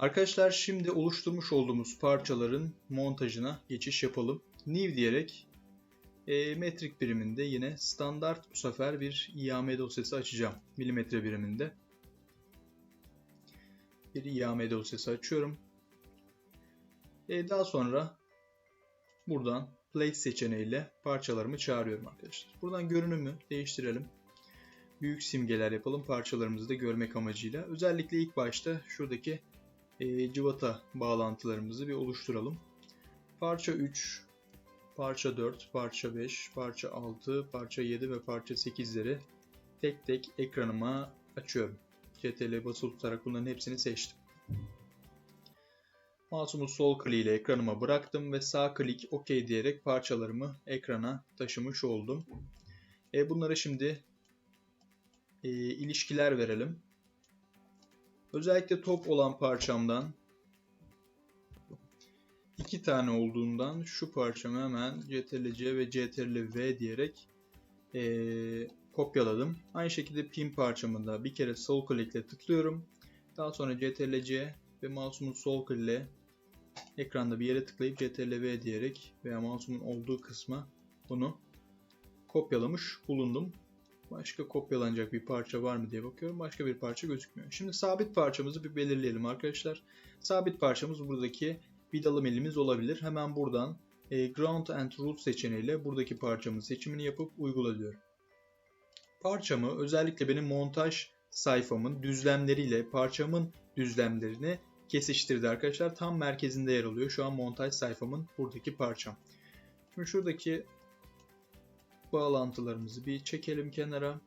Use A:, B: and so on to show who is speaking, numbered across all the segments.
A: Arkadaşlar şimdi oluşturmuş olduğumuz parçaların montajına geçiş yapalım. New diyerek e, metrik biriminde yine standart bu sefer bir IAM dosyası açacağım. Milimetre biriminde. Bir IAM dosyası açıyorum. E, daha sonra buradan Place seçeneğiyle parçalarımı çağırıyorum arkadaşlar. Buradan görünümü değiştirelim. Büyük simgeler yapalım parçalarımızı da görmek amacıyla. Özellikle ilk başta şuradaki e, cıvata bağlantılarımızı bir oluşturalım. Parça 3, parça 4, parça 5, parça 6, parça 7 ve parça 8'leri tek tek ekranıma açıyorum. CTRL basılı tutarak bunların hepsini seçtim. Mouse'umu sol klik ile ekranıma bıraktım ve sağ klik OK diyerek parçalarımı ekrana taşımış oldum. E, bunlara şimdi e, ilişkiler verelim. Özellikle top olan parçamdan iki tane olduğundan şu parçamı hemen CTRL-C ve CTRL-V diyerek e, kopyaladım. Aynı şekilde pin parçamı da bir kere sol klikle tıklıyorum. Daha sonra CTRL-C ve mouse'umun sol klikle ekranda bir yere tıklayıp CTRL-V diyerek veya mouse'umun olduğu kısma bunu kopyalamış bulundum. Başka kopyalanacak bir parça var mı diye bakıyorum. Başka bir parça gözükmüyor. Şimdi sabit parçamızı bir belirleyelim arkadaşlar. Sabit parçamız buradaki vidalı milimiz olabilir. Hemen buradan e, Ground and Root seçeneğiyle buradaki parçamın seçimini yapıp uygula. Parçamı özellikle benim montaj sayfamın düzlemleriyle parçamın düzlemlerini kesiştirdi arkadaşlar. Tam merkezinde yer alıyor. Şu an montaj sayfamın buradaki parçam. Şimdi şuradaki bağlantılarımızı bir çekelim kenara.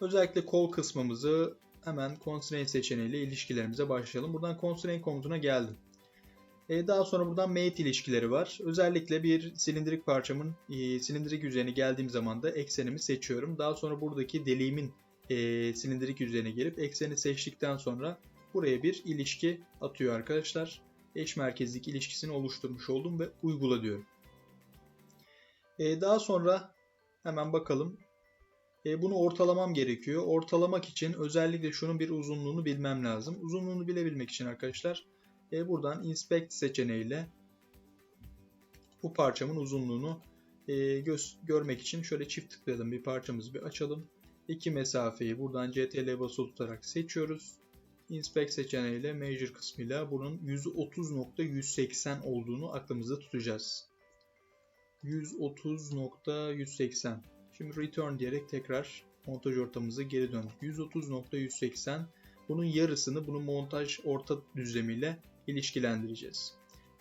A: Özellikle kol kısmımızı hemen Constraint seçeneğiyle ilişkilerimize başlayalım. Buradan Constraint komutuna geldim. Ee, daha sonra buradan Mate ilişkileri var. Özellikle bir silindirik parçamın e, silindirik yüzeyine geldiğim zaman da eksenimi seçiyorum. Daha sonra buradaki deliğimin e, silindirik yüzeyine gelip ekseni seçtikten sonra buraya bir ilişki atıyor arkadaşlar. Eş merkezlik ilişkisini oluşturmuş oldum ve uygula diyorum. Ee, daha sonra hemen bakalım. Ee, bunu ortalamam gerekiyor. Ortalamak için özellikle şunun bir uzunluğunu bilmem lazım. Uzunluğunu bilebilmek için arkadaşlar e, buradan Inspect seçeneğiyle bu parçamın uzunluğunu e, göz, görmek için şöyle çift tıklayalım. Bir parçamızı bir açalım. İki mesafeyi buradan CTRL basılı tutarak seçiyoruz. Inspect seçeneğiyle Measure kısmıyla bunun 130.180 olduğunu aklımızda tutacağız. 130.180 Şimdi return diyerek tekrar montaj ortamımıza geri döndük. 130.180 bunun yarısını bunu montaj orta düzlemiyle ilişkilendireceğiz.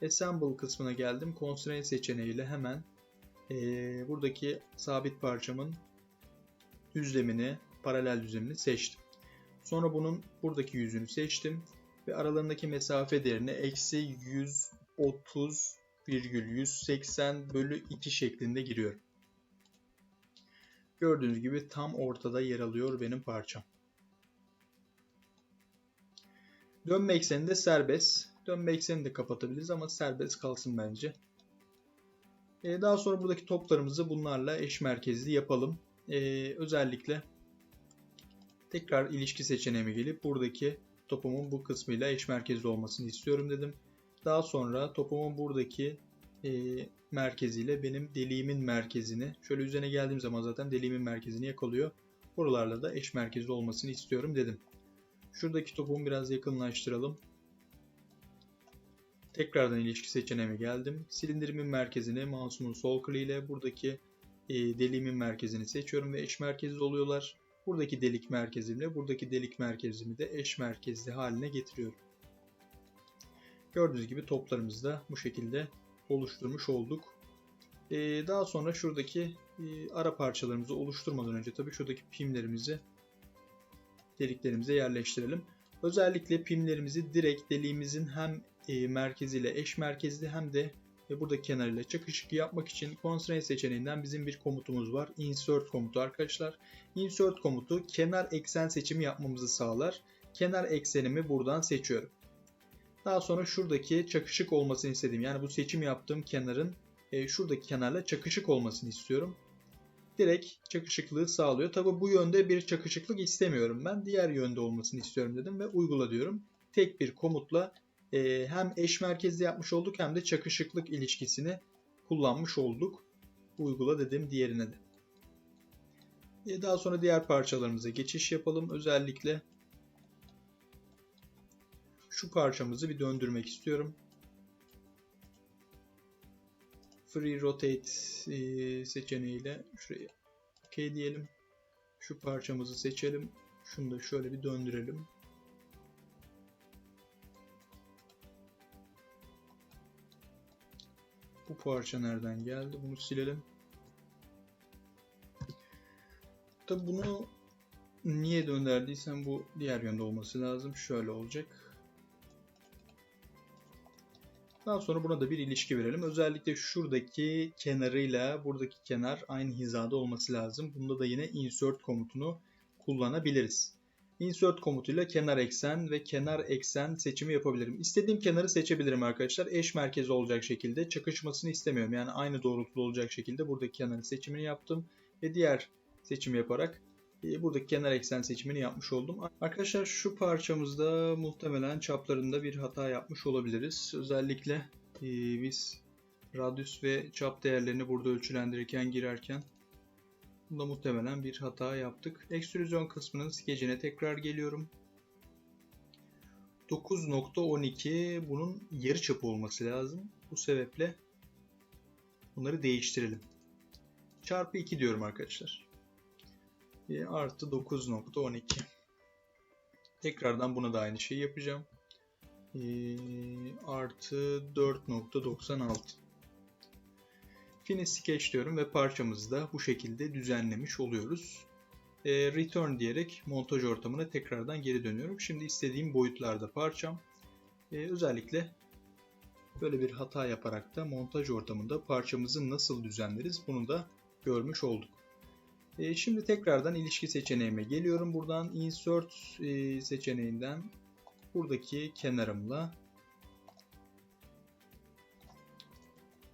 A: Assemble kısmına geldim. Constraint seçeneğiyle hemen e, buradaki sabit parçamın düzlemini, paralel düzlemini seçtim. Sonra bunun buradaki yüzünü seçtim ve aralarındaki mesafe değerini eksi 130,180 bölü 2 şeklinde giriyorum. Gördüğünüz gibi tam ortada yer alıyor benim parçam. Dönme ekseni de serbest. Dönme ekseni de kapatabiliriz ama serbest kalsın bence. Ee, daha sonra buradaki toplarımızı bunlarla eş merkezli yapalım. Ee, özellikle tekrar ilişki seçeneğime gelip buradaki topumun bu kısmıyla eş merkezli olmasını istiyorum dedim. Daha sonra topumun buradaki e, merkeziyle benim deliğimin merkezini şöyle üzerine geldiğim zaman zaten deliğimin merkezini yakalıyor. Buralarla da eş merkezli olmasını istiyorum dedim. Şuradaki topumu biraz yakınlaştıralım. Tekrardan ilişki seçeneğime geldim. Silindirimin merkezini mouse'umun sol kliğiyle buradaki e, deliğimin merkezini seçiyorum ve eş merkezli oluyorlar. Buradaki delik merkezimle buradaki delik merkezimi de eş merkezli haline getiriyorum. Gördüğünüz gibi toplarımızı da bu şekilde oluşturmuş olduk. Ee, daha sonra şuradaki e, ara parçalarımızı oluşturmadan önce tabii şuradaki pimlerimizi deliklerimize yerleştirelim. Özellikle pimlerimizi direkt deliğimizin hem e, merkeziyle eş merkezli hem de e, burada kenarıyla çakışık yapmak için Constraint seçeneğinden bizim bir komutumuz var. Insert komutu arkadaşlar. Insert komutu kenar eksen seçimi yapmamızı sağlar. Kenar eksenimi buradan seçiyorum. Daha sonra şuradaki çakışık olmasını istediğim yani bu seçim yaptığım kenarın e, şuradaki kenarla çakışık olmasını istiyorum. Direkt çakışıklığı sağlıyor. Tabi bu yönde bir çakışıklık istemiyorum ben. Diğer yönde olmasını istiyorum dedim ve uygula diyorum. tek bir komutla e, hem eş merkezli yapmış olduk hem de çakışıklık ilişkisini kullanmış olduk. Uygula dedim diğerine de. E, daha sonra diğer parçalarımıza geçiş yapalım. Özellikle şu parçamızı bir döndürmek istiyorum. Free Rotate e, seçeneğiyle şuraya OK diyelim. Şu parçamızı seçelim. Şunu da şöyle bir döndürelim. Bu parça nereden geldi? Bunu silelim. Tabi bunu niye döndürdüysem bu diğer yönde olması lazım. Şöyle olacak. Daha sonra buna da bir ilişki verelim. Özellikle şuradaki kenarıyla buradaki kenar aynı hizada olması lazım. Bunda da yine insert komutunu kullanabiliriz. Insert komutuyla kenar eksen ve kenar eksen seçimi yapabilirim. İstediğim kenarı seçebilirim arkadaşlar. Eş merkezi olacak şekilde çakışmasını istemiyorum. Yani aynı doğrultuda olacak şekilde buradaki kenarın seçimini yaptım. Ve diğer seçimi yaparak buradaki kenar eksen seçimini yapmış oldum. Arkadaşlar şu parçamızda muhtemelen çaplarında bir hata yapmış olabiliriz. Özellikle e, biz radyüs ve çap değerlerini burada ölçülendirirken girerken Bunda muhtemelen bir hata yaptık. Ekstrüzyon kısmının skecine tekrar geliyorum. 9.12 bunun yarı çapı olması lazım. Bu sebeple bunları değiştirelim. Çarpı 2 diyorum arkadaşlar. E, artı 9.12 Tekrardan buna da aynı şeyi yapacağım. E, artı 4.96 Finish Sketch diyorum ve parçamızı da bu şekilde düzenlemiş oluyoruz. E, return diyerek montaj ortamına tekrardan geri dönüyorum. Şimdi istediğim boyutlarda parçam. E, özellikle böyle bir hata yaparak da montaj ortamında parçamızı nasıl düzenleriz bunu da görmüş olduk. E, şimdi tekrardan ilişki seçeneğime geliyorum. Buradan insert e, seçeneğinden buradaki kenarımla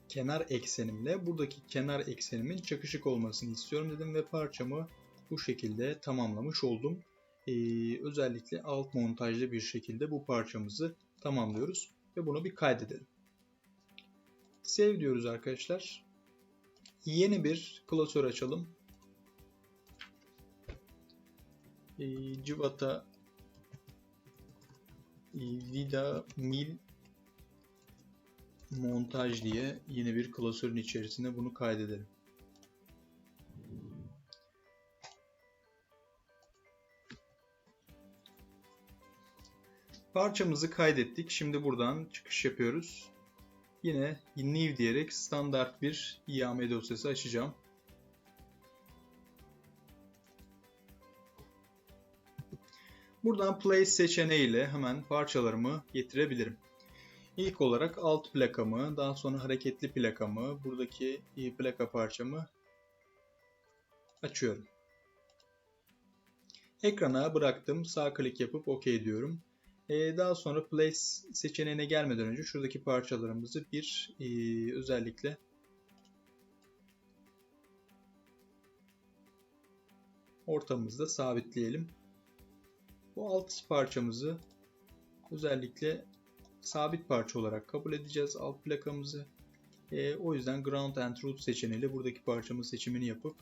A: kenar eksenimle buradaki kenar eksenimin çakışık olmasını istiyorum dedim ve parçamı bu şekilde tamamlamış oldum. Ee, özellikle alt montajlı bir şekilde bu parçamızı tamamlıyoruz ve bunu bir kaydedelim. Save diyoruz arkadaşlar. Yeni bir klasör açalım. Ee, Civata e, Vida Mil montaj diye yine bir klasörün içerisine bunu kaydedelim. Parçamızı kaydettik. Şimdi buradan çıkış yapıyoruz. Yine new diyerek standart bir IAM dosyası açacağım. Buradan place seçeneğiyle hemen parçalarımı getirebilirim. İlk olarak alt plakamı, daha sonra hareketli plakamı, buradaki plaka parçamı açıyorum. Ekrana bıraktım. Sağ klik yapıp OK diyorum. Ee, daha sonra Place seçeneğine gelmeden önce şuradaki parçalarımızı bir e, özellikle ortamımızda sabitleyelim. Bu alt parçamızı özellikle sabit parça olarak kabul edeceğiz alt plakamızı. E, o yüzden Ground and Root seçeneğiyle buradaki parçamın seçimini yapıp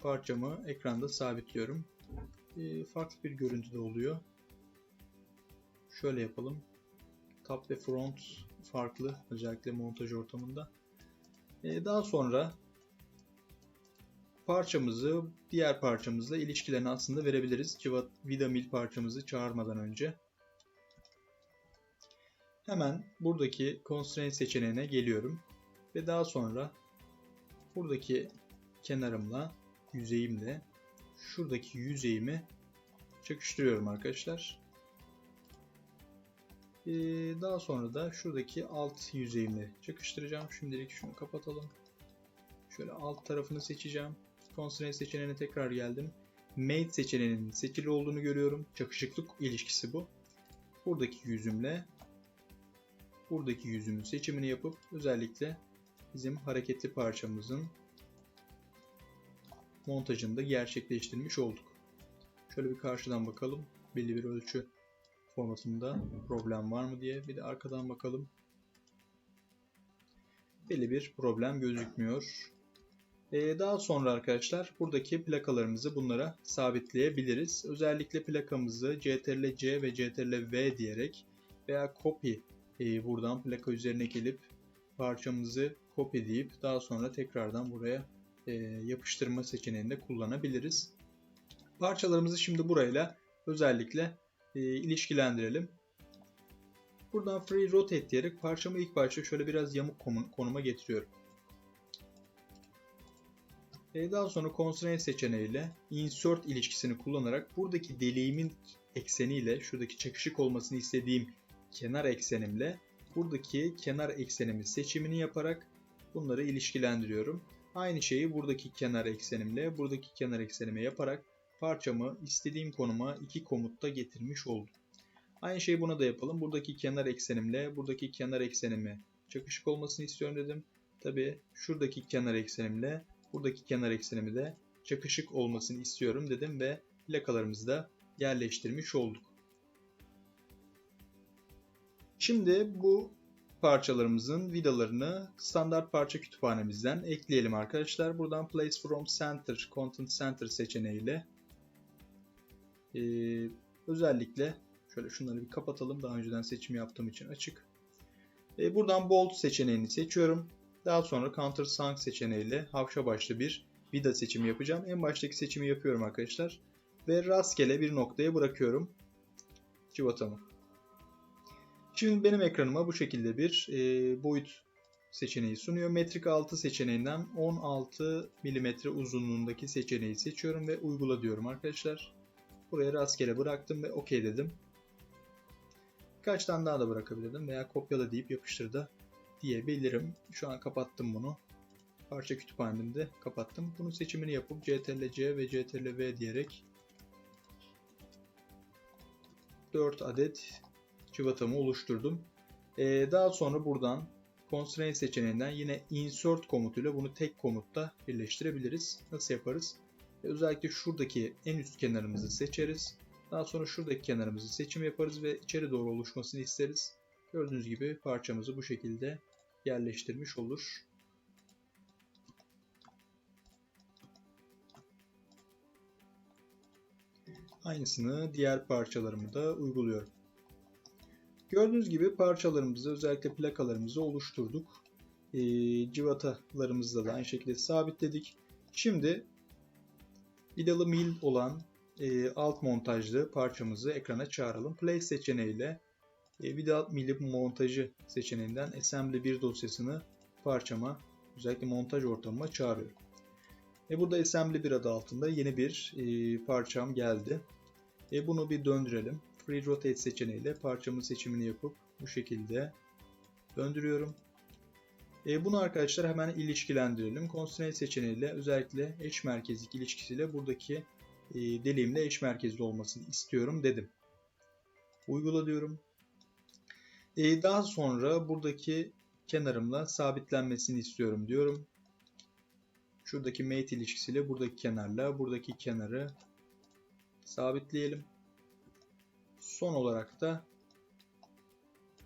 A: parçamı ekranda sabitliyorum. E, farklı bir görüntüde oluyor. Şöyle yapalım. Top ve front farklı özellikle montaj ortamında. E, daha sonra parçamızı diğer parçamızla ilişkilerini aslında verebiliriz. Vida Mil parçamızı çağırmadan önce. Hemen buradaki constraint seçeneğine geliyorum. Ve daha sonra buradaki kenarımla, yüzeyimle şuradaki yüzeyimi çakıştırıyorum arkadaşlar. Ee, daha sonra da şuradaki alt yüzeyimle çakıştıracağım. Şimdilik şunu kapatalım. Şöyle alt tarafını seçeceğim. Constraint seçeneğine tekrar geldim. Mate seçeneğinin seçili olduğunu görüyorum. Çakışıklık ilişkisi bu. Buradaki yüzümle buradaki yüzümün seçimini yapıp özellikle bizim hareketli parçamızın montajını da gerçekleştirmiş olduk. Şöyle bir karşıdan bakalım. Belli bir ölçü formatında problem var mı diye. Bir de arkadan bakalım. Belli bir problem gözükmüyor. Ee, daha sonra arkadaşlar buradaki plakalarımızı bunlara sabitleyebiliriz. Özellikle plakamızı CTRL-C ve CTRL-V diyerek veya copy e, buradan plaka üzerine gelip parçamızı copy deyip daha sonra tekrardan buraya e, yapıştırma seçeneğini de kullanabiliriz. Parçalarımızı şimdi burayla özellikle e, ilişkilendirelim. Buradan Free Rotate diyerek parçamı ilk başta şöyle biraz yamuk konuma getiriyorum. E, daha sonra Constraint seçeneğiyle Insert ilişkisini kullanarak buradaki deliğimin ekseniyle şuradaki çakışık olmasını istediğim kenar eksenimle buradaki kenar eksenimi seçimini yaparak bunları ilişkilendiriyorum. Aynı şeyi buradaki kenar eksenimle buradaki kenar eksenime yaparak parçamı istediğim konuma iki komutta getirmiş oldum. Aynı şeyi buna da yapalım. Buradaki kenar eksenimle buradaki kenar eksenimi çakışık olmasını istiyorum dedim. Tabi şuradaki kenar eksenimle buradaki kenar eksenimi de çakışık olmasını istiyorum dedim ve plakalarımızı da yerleştirmiş olduk. Şimdi bu parçalarımızın vidalarını standart parça kütüphanemizden ekleyelim arkadaşlar. Buradan Place from Center, Content Center seçeneğiyle ee, özellikle şöyle şunları bir kapatalım. Daha önceden seçim yaptığım için açık. Ee, buradan Bold seçeneğini seçiyorum. Daha sonra Counter Sunk seçeneğiyle havşa başlı bir vida seçimi yapacağım. En baştaki seçimi yapıyorum arkadaşlar. Ve rastgele bir noktaya bırakıyorum civatamı. Şimdi benim ekranıma bu şekilde bir e, boyut seçeneği sunuyor. Metrik 6 seçeneğinden 16 mm uzunluğundaki seçeneği seçiyorum ve uygula diyorum arkadaşlar. Buraya rastgele bıraktım ve OK dedim. Kaç tane daha da bırakabilirdim veya kopyala deyip yapıştır da diyebilirim. Şu an kapattım bunu. Parça kütüphanemde kapattım. Bunun seçimini yapıp CTRL-C ve CTRL-V diyerek 4 adet çıvatamı oluşturdum. Ee, daha sonra buradan Constraint seçeneğinden yine Insert komutuyla bunu tek komutta birleştirebiliriz. Nasıl yaparız? Ee, özellikle şuradaki en üst kenarımızı seçeriz. Daha sonra şuradaki kenarımızı seçim yaparız ve içeri doğru oluşmasını isteriz. Gördüğünüz gibi parçamızı bu şekilde yerleştirmiş olur. Aynısını diğer parçalarımı da uyguluyorum. Gördüğünüz gibi parçalarımızı özellikle plakalarımızı oluşturduk. E, civatalarımızı da aynı şekilde sabitledik. Şimdi vidalı mil olan e, alt montajlı parçamızı ekrana çağıralım. Play seçeneğiyle e, vida mili montajı seçeneğinden assembly 1 dosyasını parçama özellikle montaj ortamıma çağırıyorum. E, burada assembly 1 adı altında yeni bir e, parçam geldi. E, bunu bir döndürelim. Free Rotate seçeneğiyle parçamın seçimini yapıp bu şekilde döndürüyorum. E, bunu arkadaşlar hemen ilişkilendirelim. Constraint seçeneğiyle özellikle eş merkezlik ilişkisiyle buradaki e, deliğimle eş merkezli olmasını istiyorum dedim. Uygula diyorum. E, daha sonra buradaki kenarımla sabitlenmesini istiyorum diyorum. Şuradaki mate ilişkisiyle buradaki kenarla buradaki kenarı sabitleyelim. Son olarak da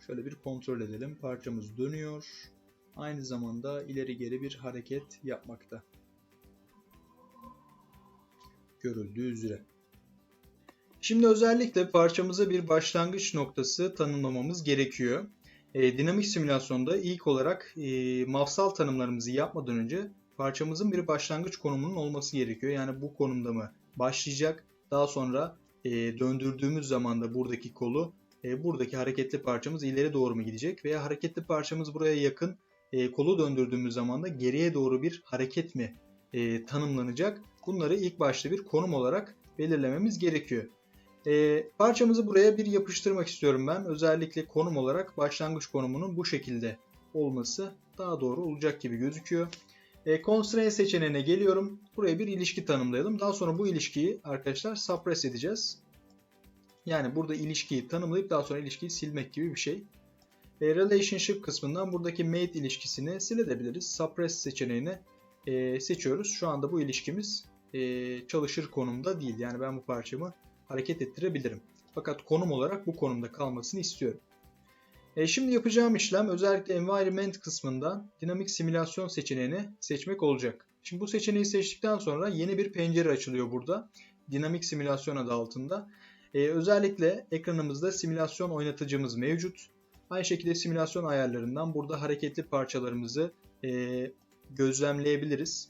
A: şöyle bir kontrol edelim. Parçamız dönüyor. Aynı zamanda ileri geri bir hareket yapmakta. Görüldüğü üzere. Şimdi özellikle parçamıza bir başlangıç noktası tanımlamamız gerekiyor. E, dinamik simülasyonda ilk olarak e, mafsal tanımlarımızı yapmadan önce parçamızın bir başlangıç konumunun olması gerekiyor. Yani bu konumda mı başlayacak, daha sonra e, döndürdüğümüz zaman da buradaki kolu e, buradaki hareketli parçamız ileri doğru mu gidecek veya hareketli parçamız buraya yakın e, kolu döndürdüğümüz zaman da geriye doğru bir hareket mi e, tanımlanacak? Bunları ilk başta bir konum olarak belirlememiz gerekiyor. E, parçamızı buraya bir yapıştırmak istiyorum ben. Özellikle konum olarak başlangıç konumunun bu şekilde olması daha doğru olacak gibi gözüküyor. E, constraint seçeneğine geliyorum. Buraya bir ilişki tanımlayalım. Daha sonra bu ilişkiyi arkadaşlar suppress edeceğiz. Yani burada ilişkiyi tanımlayıp daha sonra ilişkiyi silmek gibi bir şey. E, relationship kısmından buradaki mate ilişkisini silebiliriz. Suppress seçeneğini e, seçiyoruz. Şu anda bu ilişkimiz e, çalışır konumda değil. Yani ben bu parçamı hareket ettirebilirim. Fakat konum olarak bu konumda kalmasını istiyorum. E şimdi yapacağım işlem özellikle environment kısmından dinamik simülasyon seçeneğini seçmek olacak. Şimdi bu seçeneği seçtikten sonra yeni bir pencere açılıyor burada. Dinamik simülasyon adı altında. E, özellikle ekranımızda simülasyon oynatıcımız mevcut. Aynı şekilde simülasyon ayarlarından burada hareketli parçalarımızı e, gözlemleyebiliriz.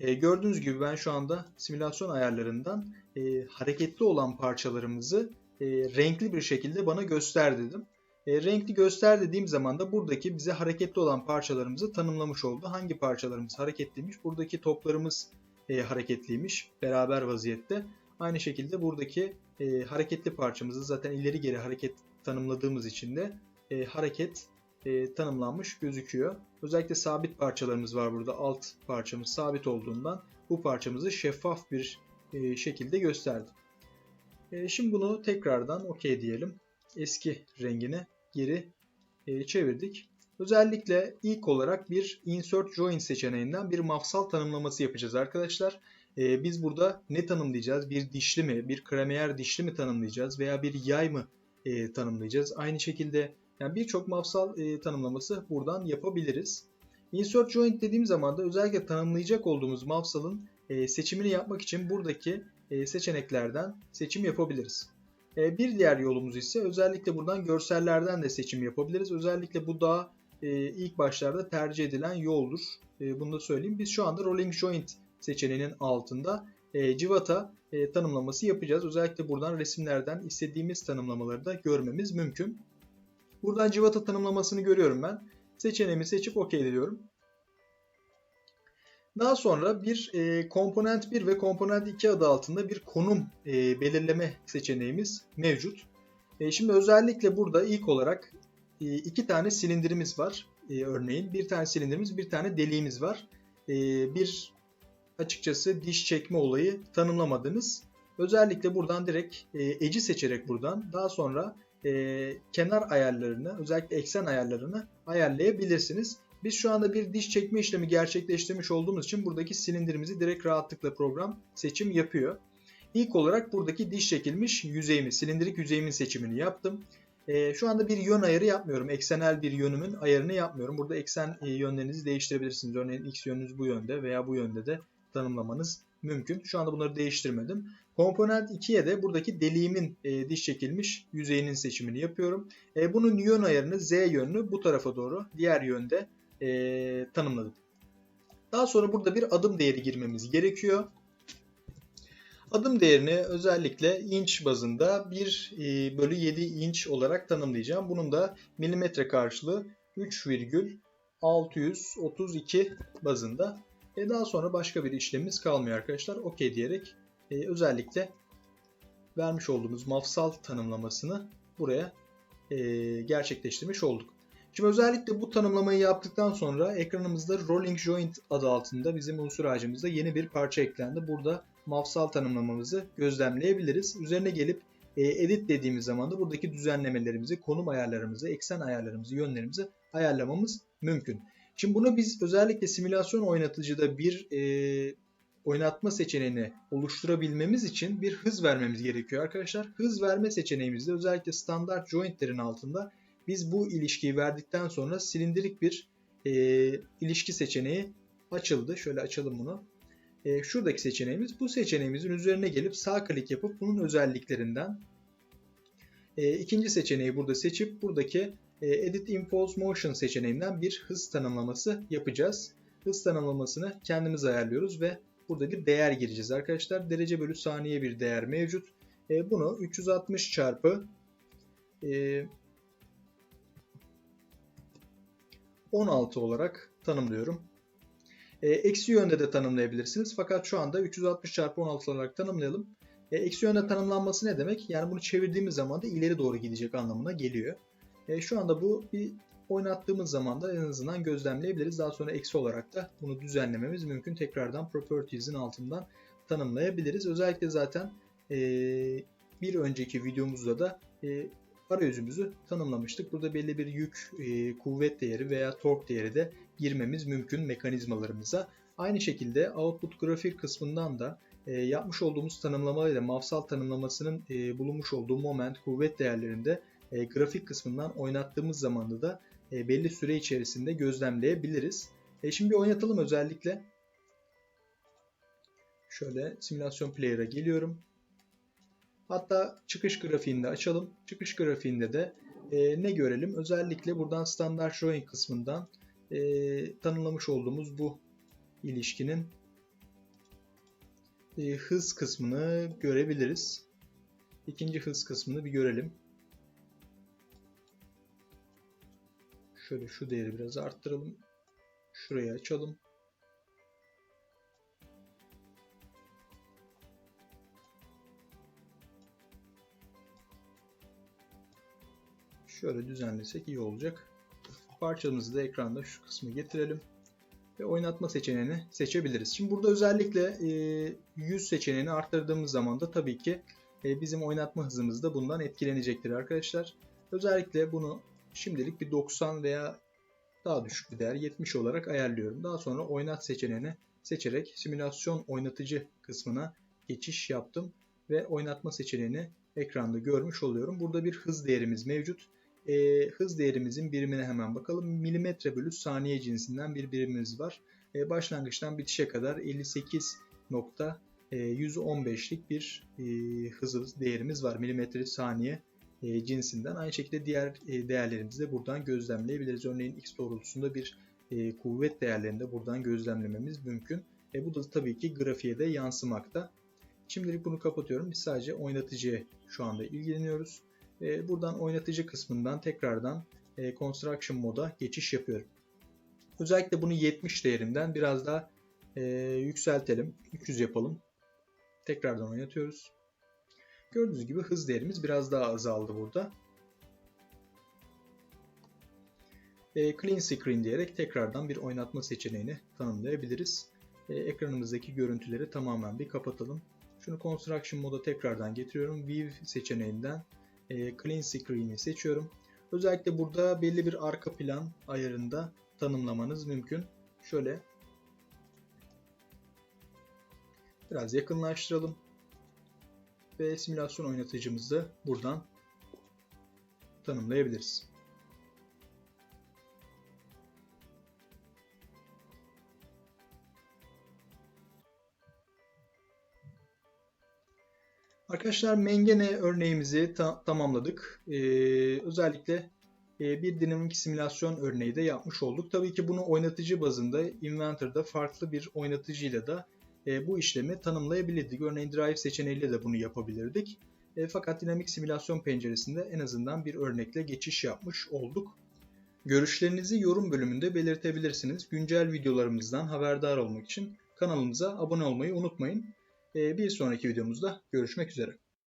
A: E, gördüğünüz gibi ben şu anda simülasyon ayarlarından e, hareketli olan parçalarımızı e, renkli bir şekilde bana göster dedim. E, renkli göster dediğim zaman da buradaki bize hareketli olan parçalarımızı tanımlamış oldu. Hangi parçalarımız hareketliymiş? Buradaki toplarımız e, hareketliymiş beraber vaziyette. Aynı şekilde buradaki e, hareketli parçamızı zaten ileri geri hareket tanımladığımız için de e, hareket e, tanımlanmış gözüküyor. Özellikle sabit parçalarımız var burada. Alt parçamız sabit olduğundan bu parçamızı şeffaf bir e, şekilde gösterdim. E, şimdi bunu tekrardan OK diyelim. Eski rengine geri e, çevirdik. Özellikle ilk olarak bir Insert Join seçeneğinden bir mafsal tanımlaması yapacağız arkadaşlar. E, biz burada ne tanımlayacağız? Bir dişli mi, bir kremeyer dişli mi tanımlayacağız veya bir yay mı e, tanımlayacağız? Aynı şekilde yani birçok mafsal e, tanımlaması buradan yapabiliriz. Insert Joint dediğim zaman da özellikle tanımlayacak olduğumuz mafsalın e, seçimini yapmak için buradaki e, seçeneklerden seçim yapabiliriz. E, bir diğer yolumuz ise özellikle buradan görsellerden de seçim yapabiliriz. Özellikle bu daha e, ilk başlarda tercih edilen yoldur. E, bunu da söyleyeyim. Biz şu anda Rolling Joint seçeneğinin altında e, civata e, tanımlaması yapacağız. Özellikle buradan resimlerden istediğimiz tanımlamaları da görmemiz mümkün. Buradan civata tanımlamasını görüyorum ben. Seçeneğimi seçip OK diyorum. Daha sonra bir e, komponent 1 ve komponent 2 adı altında bir konum e, belirleme seçeneğimiz mevcut. E, şimdi özellikle burada ilk olarak e, iki tane silindirimiz var. E, örneğin bir tane silindirimiz, bir tane deliğimiz var. E, bir açıkçası diş çekme olayı tanımlamadınız. Özellikle buradan direkt e, eci seçerek buradan daha sonra e, kenar ayarlarını özellikle eksen ayarlarını ayarlayabilirsiniz. Biz şu anda bir diş çekme işlemi gerçekleştirmiş olduğumuz için buradaki silindirimizi direkt rahatlıkla program seçim yapıyor. İlk olarak buradaki diş çekilmiş yüzeyimi, silindirik yüzeyimin seçimini yaptım. E, şu anda bir yön ayarı yapmıyorum. Eksenel bir yönümün ayarını yapmıyorum. Burada eksen e, yönlerinizi değiştirebilirsiniz. Örneğin x yönünüz bu yönde veya bu yönde de tanımlamanız mümkün. Şu anda bunları değiştirmedim. Komponent 2'ye de buradaki deliğimin e, diş çekilmiş yüzeyinin seçimini yapıyorum. E, bunun yön ayarını Z yönünü bu tarafa doğru diğer yönde e, tanımladım. Daha sonra burada bir adım değeri girmemiz gerekiyor. Adım değerini özellikle inç bazında 1 e, bölü 7 inç olarak tanımlayacağım. Bunun da milimetre karşılığı 3,632 bazında. E daha sonra başka bir işlemimiz kalmıyor arkadaşlar. OK diyerek e, özellikle vermiş olduğumuz mafsal tanımlamasını buraya e, gerçekleştirmiş olduk. Şimdi özellikle bu tanımlamayı yaptıktan sonra ekranımızda Rolling Joint adı altında bizim unsur ağacımızda yeni bir parça eklendi. Burada mafsal tanımlamamızı gözlemleyebiliriz. Üzerine gelip e, edit dediğimiz zaman da buradaki düzenlemelerimizi, konum ayarlarımızı, eksen ayarlarımızı, yönlerimizi ayarlamamız mümkün. Şimdi bunu biz özellikle simülasyon oynatıcıda bir e, oynatma seçeneğini oluşturabilmemiz için bir hız vermemiz gerekiyor arkadaşlar. Hız verme seçeneğimizde özellikle standart jointlerin altında biz bu ilişkiyi verdikten sonra silindirik bir e, ilişki seçeneği açıldı. Şöyle açalım bunu. E, şuradaki seçeneğimiz. Bu seçeneğimizin üzerine gelip sağ klik yapıp bunun özelliklerinden e, ikinci seçeneği burada seçip buradaki e, Edit Impulse Motion seçeneğinden bir hız tanımlaması yapacağız. Hız tanımlamasını kendimiz ayarlıyoruz ve burada bir değer gireceğiz arkadaşlar. Derece bölü saniye bir değer mevcut. E, bunu 360 çarpı 16 olarak tanımlıyorum. E, eksi yönde de tanımlayabilirsiniz. Fakat şu anda 360 çarpı 16 olarak tanımlayalım. E, eksi yönde tanımlanması ne demek? Yani bunu çevirdiğimiz zaman da ileri doğru gidecek anlamına geliyor. E, şu anda bu bir oynattığımız zaman da en azından gözlemleyebiliriz. Daha sonra eksi olarak da bunu düzenlememiz mümkün. Tekrardan Properties'in altından tanımlayabiliriz. Özellikle zaten e, bir önceki videomuzda da e, arayüzümüzü tanımlamıştık. Burada belli bir yük, e, kuvvet değeri veya tork değeri de girmemiz mümkün mekanizmalarımıza. Aynı şekilde output grafik kısmından da e, yapmış olduğumuz tanımlamayla mafsal tanımlamasının e, bulunmuş olduğu moment, kuvvet değerlerinde e, grafik kısmından oynattığımız zamanda da e, belli süre içerisinde gözlemleyebiliriz. E, şimdi bir oynatalım özellikle. Şöyle simülasyon player'a geliyorum. Hatta çıkış grafiğinde açalım. Çıkış grafiğinde de e, ne görelim? Özellikle buradan standart drawing kısmından e, tanımlamış olduğumuz bu ilişkinin e, hız kısmını görebiliriz. İkinci hız kısmını bir görelim. Şöyle şu değeri biraz arttıralım. Şurayı açalım. Şöyle düzenlesek iyi olacak. Parçamızı da ekranda şu kısmı getirelim. Ve oynatma seçeneğini seçebiliriz. Şimdi burada özellikle e, yüz seçeneğini arttırdığımız zaman da tabii ki e, bizim oynatma hızımız da bundan etkilenecektir arkadaşlar. Özellikle bunu şimdilik bir 90 veya daha düşük bir değer 70 olarak ayarlıyorum. Daha sonra oynat seçeneğini seçerek simülasyon oynatıcı kısmına geçiş yaptım ve oynatma seçeneğini ekranda görmüş oluyorum. Burada bir hız değerimiz mevcut e, hız değerimizin birimine hemen bakalım. Milimetre bölü saniye cinsinden bir birimimiz var. E, başlangıçtan bitişe kadar 58.115'lik e, bir e, hız değerimiz var. Milimetre saniye cinsinden. Aynı şekilde diğer e, değerlerimizi de buradan gözlemleyebiliriz. Örneğin x doğrultusunda bir e, kuvvet değerlerini de buradan gözlemlememiz mümkün. E, bu da tabii ki grafiğe de yansımakta. Şimdilik bunu kapatıyorum. Biz sadece oynatıcıya şu anda ilgileniyoruz. E, buradan oynatıcı kısmından tekrardan e, Construction moda geçiş yapıyorum. Özellikle bunu 70 değerinden biraz daha e, yükseltelim. 300 yapalım. Tekrardan oynatıyoruz. Gördüğünüz gibi hız değerimiz biraz daha azaldı burada. E, clean Screen diyerek tekrardan bir oynatma seçeneğini tanımlayabiliriz. E, ekranımızdaki görüntüleri tamamen bir kapatalım. Şunu Construction moda tekrardan getiriyorum. View seçeneğinden e, Clean Screen'i seçiyorum. Özellikle burada belli bir arka plan ayarında tanımlamanız mümkün. Şöyle biraz yakınlaştıralım ve simülasyon oynatıcımızı buradan tanımlayabiliriz. Arkadaşlar mengene örneğimizi ta tamamladık. Ee, özellikle e, bir dinamik simülasyon örneği de yapmış olduk. Tabii ki bunu oynatıcı bazında Inventor'da farklı bir oynatıcıyla da e, bu işlemi tanımlayabilirdik. Örneğin Drive seçeneğiyle de bunu yapabilirdik. E, fakat dinamik simülasyon penceresinde en azından bir örnekle geçiş yapmış olduk. Görüşlerinizi yorum bölümünde belirtebilirsiniz. Güncel videolarımızdan haberdar olmak için kanalımıza abone olmayı unutmayın. Ee, bir sonraki videomuzda görüşmek üzere.